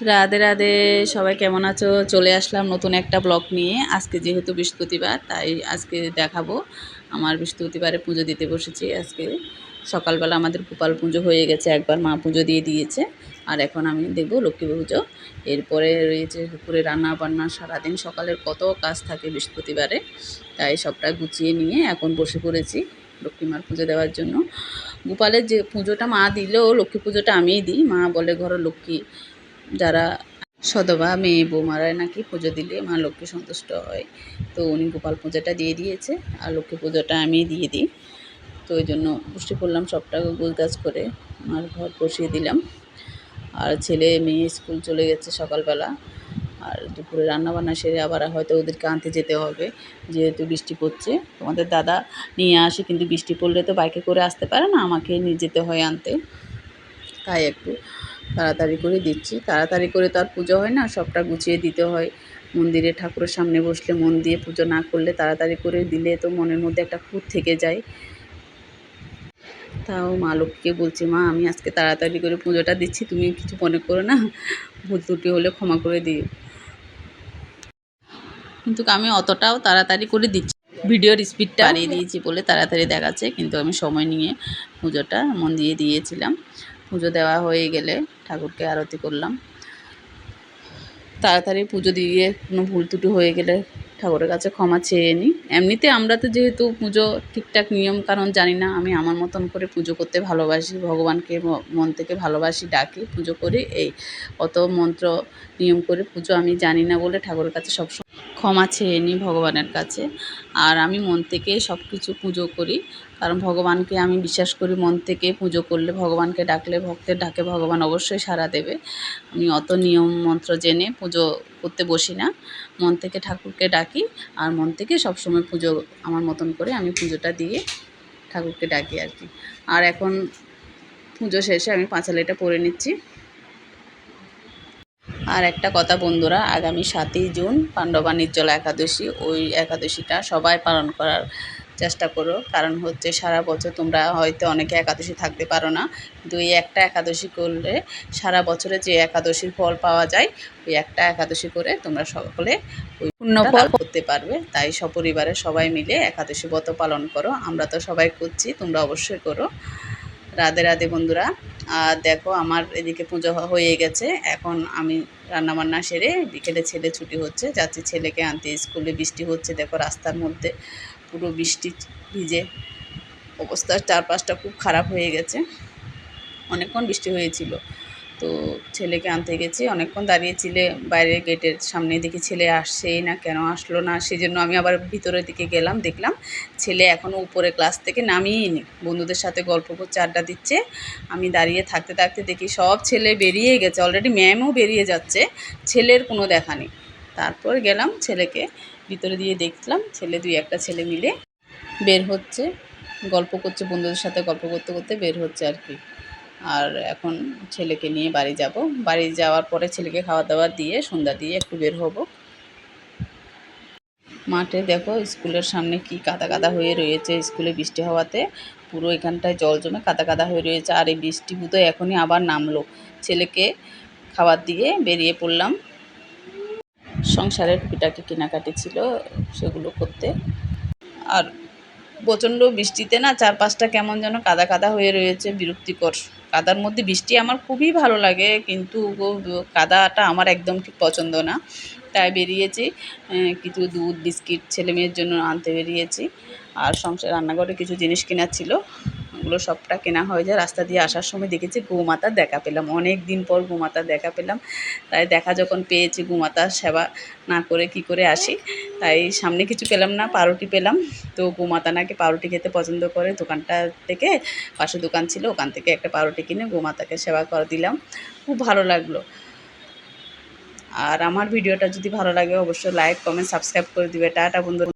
রাধে রাধে। সবাই কেমন আছো? চলে আসলাম নতুন একটা ব্লগ নিয়ে। আজকে যেহেতু বৃহস্পতিবার, তাই আজকে দেখাবো। আমার বৃহস্পতিবারে পুজো দিতে বসেছি আজকে। সকালবেলা আমাদের গোপাল পুজো হয়ে গেছে, একবার মা পুজো দিয়ে দিয়েছে। আর এখন আমি দেখব লক্ষ্মী পুজো। এরপরে রয়েছে দুপুরে রান্না বান্না সারাদিন সকালের কত কাজ থাকে বৃহস্পতিবারে। তাই সবটা গুছিয়ে নিয়ে এখন বসে পড়েছি লক্ষ্মী মার পুজো দেওয়ার জন্য। গোপালের যে পুজোটা মা দিলেও লক্ষ্মী পুজোটা আমিই দিই। মা বলে ঘরের লক্ষ্মী যারা সদবা, মেয়ে বৌমারা নাকি পুজো দিলে মা লক্ষ্মী সন্তুষ্ট হয়। তো উনি গোপাল পুজোটা দিয়ে দিয়েছে আর লক্ষ্মী পুজোটা আমি দিয়ে দিই। তো ওই জন্য বসে পড়লাম সবটা গোলগাছ করে, মার ঘর বসিয়ে দিলাম। আর ছেলে, মেয়ে স্কুল চলে গেছে সকালবেলা। আর দুপুরে রান্নাবান্না সেরে আবার হয়তো ওদেরকে আনতে যেতে হবে। যেহেতু বৃষ্টি পড়ছে, তোমাদের দাদা নিয়ে আসে, কিন্তু বৃষ্টি পড়লে তো বাইকে করে আসতে পারে না, আমাকে নিয়ে যেতে হয় আনতে। তাই একটু তাড়াতাড়ি করে দিচ্ছি। তাড়াতাড়ি করে তো আর পুজো হয় না, সবটা গুছিয়ে দিতে হয়। মন্দিরে ঠাকুরের সামনে বসলে মন দিয়ে পুজো না করলে তাড়াতাড়ি করে দিলে তো মনের মধ্যে একটা খুঁত থেকে যায়। তাও মা লক্ষ্মীকে বলছি, মা, আমি আজকে তাড়াতাড়ি করে পুজোটা দিচ্ছি, তুমি কিছু মনে করো না, ভুল ত্রুটি হলে ক্ষমা করে দিও। কিন্তু আমি অতটাও তাড়াতাড়ি করে দিচ্ছি ভিডিওর স্পিডটা বাড়িয়ে দিয়েছি বলে তাড়াতাড়ি দেখাচ্ছে, কিন্তু আমি সময় নিয়ে পুজোটা মন দিয়ে দিয়েছিলাম। পুজো দেওয়া হয়ে গেলে ঠাকুরকে আরতি করলাম। তাড়াতাড়ি পুজো দিয়ে কোনো ভুল ত্রুটি হয়ে গেলে ঠাকুরের কাছে ক্ষমা চেয়ে নিই। এমনিতে আমরা তো যেহেতু পুজো ঠিকঠাক নিয়ম কারণ জানি না, আমি আমার মতন করে পুজো করতে ভালোবাসি, ভগবানকে মন থেকে ভালোবাসি, ডাকি, পুজো করি, এই অত মন্ত্র নিয়ম করে পুজো আমি জানি না বলে ঠাকুরের কাছে সবসময় ক্ষমা চেয়ে নিই ভগবানের কাছে। আর আমি মন থেকে সব কিছু পুজো করি। কারণ ভগবানকে আমি বিশ্বাস করি, মন থেকে পুজো করলে ভগবানকে ডাকলে ভক্তের ডাকে ভগবান অবশ্যই সাড়া দেবে। আমি অত নিয়ম মন্ত্র জেনে পুজো করতে বসি না। মন থেকে ঠাকুরকে ডাকি আর মন থেকে সবসময় পুজো আমার মতন করে আমি পুজোটা দিয়ে ঠাকুরকে ডাকি আর কি। আর এখন পুজো শেষে আমি পাঁচালিটা পরে নিচ্ছি। আর একটা কথা বন্ধুরা আগামী সাতই জুন পাণ্ডবা নির্জলা একাদশী ওই একাদশীটা সবাই পালন করার চেষ্টা করো। কারণ হচ্ছে সারা বছর তোমরা হয়তো অনেকে একাদশী থাকতে পারো না। দুই একটা একাদশী করলে সারা বছরে যে একাদশীর ফল পাওয়া যায় ওই একটা একাদশী করে তোমরা সকলে ওই পূর্ণ ফল করতে পারবে। তাই সপরিবারে সবাই মিলে একাদশী ব্রত পালন করো। আমরা তো সবাই করছি তোমরা অবশ্যই করো। রাধে রাধে বন্ধুরা। আর দেখো আমার এদিকে পুজো হয়ে গেছে। এখন আমি রান্নাবান্না সেরে বিকেলে ছেলে ছুটি হচ্ছে। যাচ্ছি ছেলেকে আনতে, স্কুলে বৃষ্টি হচ্ছে। দেখো রাস্তার মধ্যে পুরো বৃষ্টি ভিজে অবস্থা। চারপাশটা খুব খারাপ হয়ে গেছে। অনেকক্ষণ বৃষ্টি হয়েছিল। তো ছেলেকে আনতে গেছি। অনেকক্ষণ দাঁড়িয়েছিলে বাইরে গেটের সামনে দেখি ছেলে আসছেই না কেন, আসলো না সেই জন্য আমি আবার ভিতরের দিকে গেলাম, দেখলাম ছেলে এখনও উপরে ক্লাস থেকে নামিয়েই নি। বন্ধুদের সাথে গল্প করছে, আড্ডা দিচ্ছে। আমি দাঁড়িয়ে থাকতে থাকতে দেখি সব ছেলে বেরিয়ে গেছে অলরেডি ম্যামও বেরিয়ে যাচ্ছে, ছেলের কোনো দেখা নেই। তারপর গেলাম ছেলেকে, ভিতরে দিয়ে দেখলাম ছেলে দুই একটা ছেলে মিলে বের হচ্ছে, গল্প করছে, বন্ধুদের সাথে গল্প করতে করতে বের হচ্ছে আর কি। আর এখন ছেলেকে নিয়ে বাড়ি যাব। বাড়ি যাওয়ার পরে ছেলেকে খাওয়া দাওয়া দিয়ে, সন্ধ্যা দিয়ে একটু বের হব। মাঠে দেখো স্কুলের সামনে কি কাদা কাদা হয়ে রয়েছে স্কুলে বৃষ্টি হওয়াতে। পুরো এখানটায় জল জমে কাদা কাদা হয়ে রয়েছে আর এই বৃষ্টি হুতো এখনই আবার নামলো। ছেলেকে খাবার দিয়ে বেরিয়ে পড়লাম। সংসারের টুকিটাকি কেনাকাটি ছিল সেগুলো করতে। আর প্রচণ্ড বৃষ্টিতে না চারপাশটা কেমন যেন কাদা কাদা হয়ে রয়েছে বিরক্তিকর। কাদার মধ্যে বৃষ্টি আমার খুবই ভালো লাগে, কিন্তু কাদাটা আমার একদম ঠিক পছন্দ না। তাই বেরিয়েছি কিছু দুধ, বিস্কিট ছেলে মেয়ের জন্য আনতে বেরিয়েছি। আর সংসার, রান্নাঘরে কিছু জিনিস কেনার ছিল, ওগুলো সবটা কেনা হয়ে যায়। রাস্তা দিয়ে আসার সময় দেখেছি গোমাতার দেখা পেলাম। অনেক দিন পর গোমাতার দেখা পেলাম। তাই দেখা যখন পেয়েছি গোমাতার সেবা না করে কি করে আসি তাই সামনে কিছু পেলাম না, পাউরুটি পেলাম। তো গোমাতা নাকি পাউরুটি খেতে পছন্দ করে দোকানটা থেকে, পাশে দোকান ছিল, ওখান থেকে একটা পাউরুটি কিনে গোমাতাকে সেবা করে দিলাম। খুব ভালো লাগল। আর আমার ভিডিওটা যদি ভালো লাগে, অবশ্যই লাইক কমেন্ট সাবস্ক্রাইব করে দিবে। টাটা বন্ধু